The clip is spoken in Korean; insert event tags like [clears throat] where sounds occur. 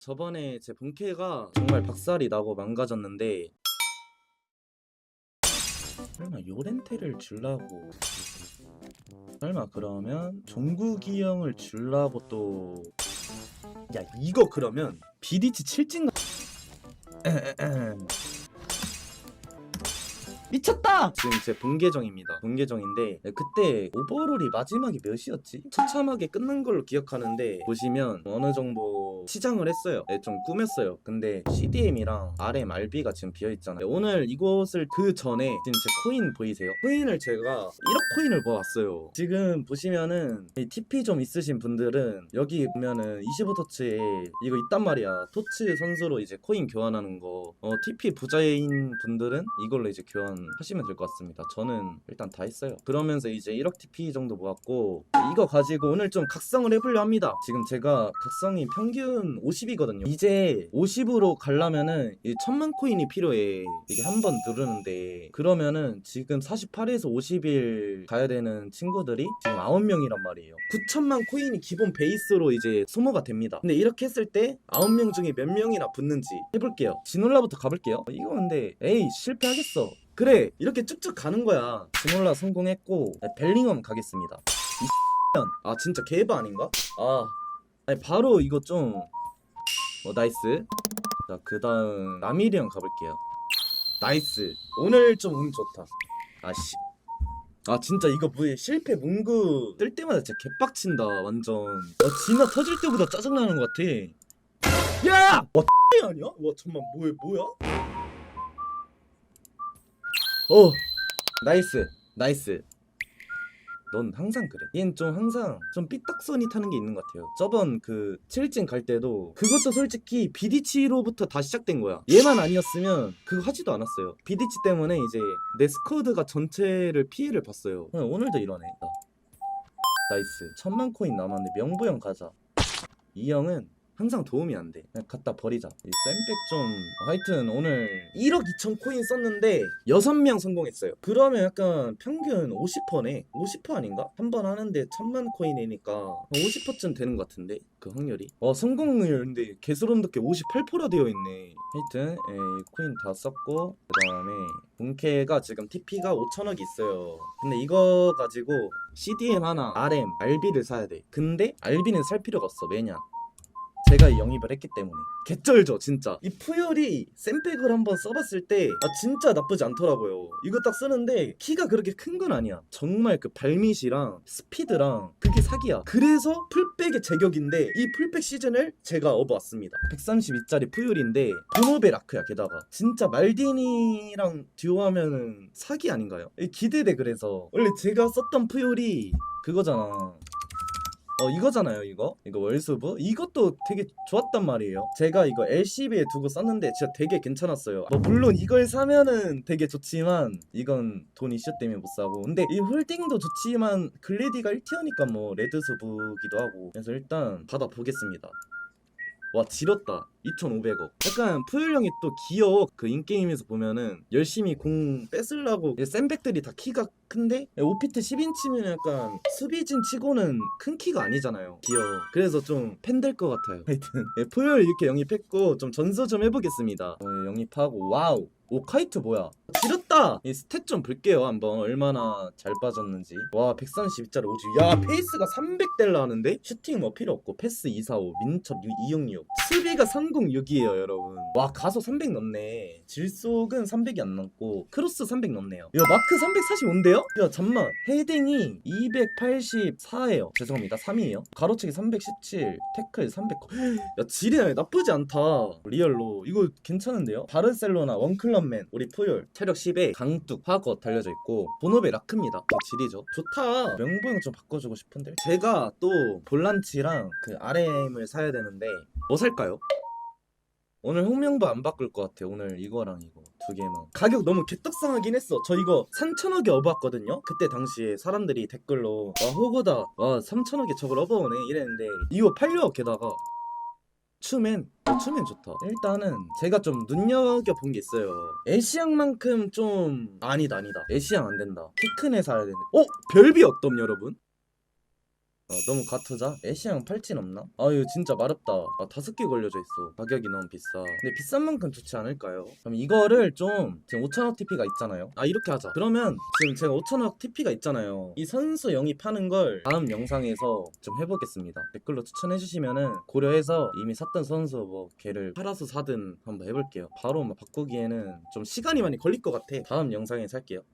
저번에 제 본캐가 정말 박살이 나고 망가졌는데 설마 요렌테를 줄라고 설마 그러면 종국이 형을 줄라고 또 야 이거 그러면 비디치 7진 [clears throat] 미쳤다! 지금 제 본계정입니다. 본계정인데 네, 그때 오버롤이 마지막이 몇이었지? 처참하게 끝난 걸로 기억하는데 보시면 어느 정도 치장을 했어요. 네, 좀 꾸몄어요. 근데 CDM이랑 RM, RB가 지금 비어있잖아요. 네, 오늘 이곳을 그 전에 지금 제 코인 보이세요? 코인을 제가 1억 코인을 모았어요. 지금 보시면은 이 TP 좀 있으신 분들은 여기 보면은 25터치에 이거 있단 말이야. 토츠 선수로 이제 코인 교환하는 거. 어, TP 부자인 분들은 이걸로 이제 교환 하시면 될 것 같습니다. 저는 일단 다 했어요. 그러면서 이제 1억 TP 정도 모았고 이거 가지고 오늘 좀 각성을 해보려 합니다. 지금 제가 각성이 평균 50이거든요. 이제 50으로 가려면은 이 천만 코인이 필요해. 이게 한 번 누르는데 그러면은 지금 48에서 50일 가야 되는 친구들이 지금 9명이란 말이에요. 9천만 코인이 기본 베이스로 이제 소모가 됩니다. 근데 이렇게 했을 때 9명 중에 몇 명이나 붙는지 해볼게요. 진올라부터 가볼게요. 이거 근데 에이 실패하겠어. 그래 이렇게 쭉쭉 가는 거야. 진올라 성공했고 네, 벨링엄 가겠습니다. 이 X년. 아 진짜 개바 아닌가? 아 아니 바로 이거 좀 어, 나이스. 자, 그 다음, 나미리 형 가볼게요. 나이스. 오늘 좀 운 좋다. 아씨. 아, 진짜 이거 뭐야. 실패 문구 뜰 때마다 진짜 개빡친다. 완전. 아, 진화 터질 때보다 짜증나는 것 같아. 야! 와, X 아니야? 와, 잠만, 뭐야, 뭐야? 어, 나이스. 나이스. 넌 항상 그래. 얘는 좀 항상 좀 삐딱선이 타는 게 있는 것 같아요. 저번 그 7진 갈 때도 그것도 솔직히 비디치로부터 다 시작된 거야. 얘만 아니었으면 그거 하지도 않았어요. 비디치 때문에 이제 내 스쿼드가 전체를 피해를 봤어요. 응, 오늘도 이러네. 나. 나이스. 천만 코인 남았는데 명부형 가자. 이 형은 항상 도움이 안 돼. 그냥 갖다 버리자. 이 쌤백 좀 하여튼 오늘 1억 2천 코인 썼는데 6명 성공했어요. 그러면 약간 평균 50%네. 50% 아닌가? 한 번 하는데 천만 코인이니까 50%쯤 되는 것 같은데 그 확률이. 어 성공률 근데 돋게 58%라 되어 있네. 하여튼 예, 이 코인 다 썼고 그 다음에 본캐가 지금 TP가 5천억 있어요. 근데 이거 가지고 CDM 하나, RM, RB를 사야 돼. 근데 RB는 살 필요가 없어. 왜냐? 제가 이 영입을 했기 때문에. 개쩔죠 진짜. 이 푸열이 샘백을 한번 써봤을 때 아 진짜 나쁘지 않더라고요. 이거 딱 쓰는데 키가 그렇게 큰 건 아니야. 정말 그 발밑이랑 스피드랑 그게 사기야. 그래서 풀백의 제격인데 이 풀백 시즌을 제가 업어왔습니다. 132짜리 푸열인데 보노베 라크야 게다가. 진짜 말디니랑 듀오하면은 사기 아닌가요? 기대돼 그래서. 원래 제가 썼던 푸열이 그거잖아 어 이거잖아요 이거. 이거 월수브 이것도 되게 좋았단 말이에요. 제가 이거 LCB에 두고 썼는데 진짜 되게 괜찮았어요. 뭐 물론 이걸 사면은 되게 좋지만 이건 돈 이슈 때문에 못 사고. 근데 이 홀딩도 좋지만 글래디가 1티어니까 뭐 레드수브기도 하고. 그래서 일단 받아보겠습니다 와 지렸다. 2,500억. 약간 푸율 형이 또 귀여워 그 인게임에서 보면은 열심히 공 뺏으려고 샌백들이 다 키가 큰데? 오피트 10인치면 약간 수비진 치고는 큰 키가 아니잖아요. 귀여워 그래서 좀 팬 될 것 같아요. 하여튼. 예, 푸율 이렇게 영입했고 좀 전수 좀 해보겠습니다. 어, 예, 영입하고. 와우. 오 카이트 뭐야? 지렸다 이 스탯 좀 볼게요 한번. 얼마나 잘 빠졌는지. 와 132짜리 오지. 야 페이스가 300델라 하는데? 슈팅 뭐 필요 없고 패스 245 민첩 266 수비가 306이에요 여러분. 와 가소 300 넘네. 질속은 300이 안 넘고 크로스 300 넘네요. 야 마크 345인데요? 야 잠만. 헤딩이 284예요. 죄송합니다. 3이에요. 가로채기 317 태클 300 [gasps] 야 지리야 나쁘지 않다. 리얼로. 이거 괜찮은데요? 바르셀로나 원클럽맨. 우리 푸율 체력 10에 강뚝 화거 달려져 있고 본업의 라크입니다. 어, 지리죠. 좋다. 명부형 좀 바꿔주고 싶은데. 제가 또 볼란치랑 그 RM을 사야 되는데 뭐 살까요? 오늘 홍명보 안 바꿀 것 같아 오늘 이거랑 이거 두 개만. 가격 너무 개떡상하긴 했어. 저 이거 3천억에 업었거든요. 그때 당시에 사람들이 댓글로 와 호구다. 와 3천억에 저걸 업어오네. 이랬는데 이거 팔려 게다가 어, 추맨 좋다. 일단은 제가 좀 눈여겨 본 게 있어요. 애쉬양만큼 좀 아니다 아니다. 애쉬양 안 된다. 키 큰 애 사야 되는데. 어? 별비 어떤 여러분? 어, 너무 과투자? 애쉬랑 팔찌 없나? 아유 진짜 마렵다. 아 다섯 개 걸려져 있어. 가격이 너무 비싸. 근데 비싼 만큼 좋지 않을까요? 그럼 이거를 좀 지금 5천억 TP가 있잖아요. 아 이렇게 하자. 그러면 지금 제가 5천억 TP가 있잖아요. 이 선수 영입하는 걸 다음 영상에서 좀 해보겠습니다. 댓글로 추천해주시면은 고려해서 이미 샀던 선수 뭐 걔를 팔아서 사든 한번 해볼게요. 바로 막 바꾸기에는 좀 시간이 많이 걸릴 것 같아. 다음 영상에서 할게요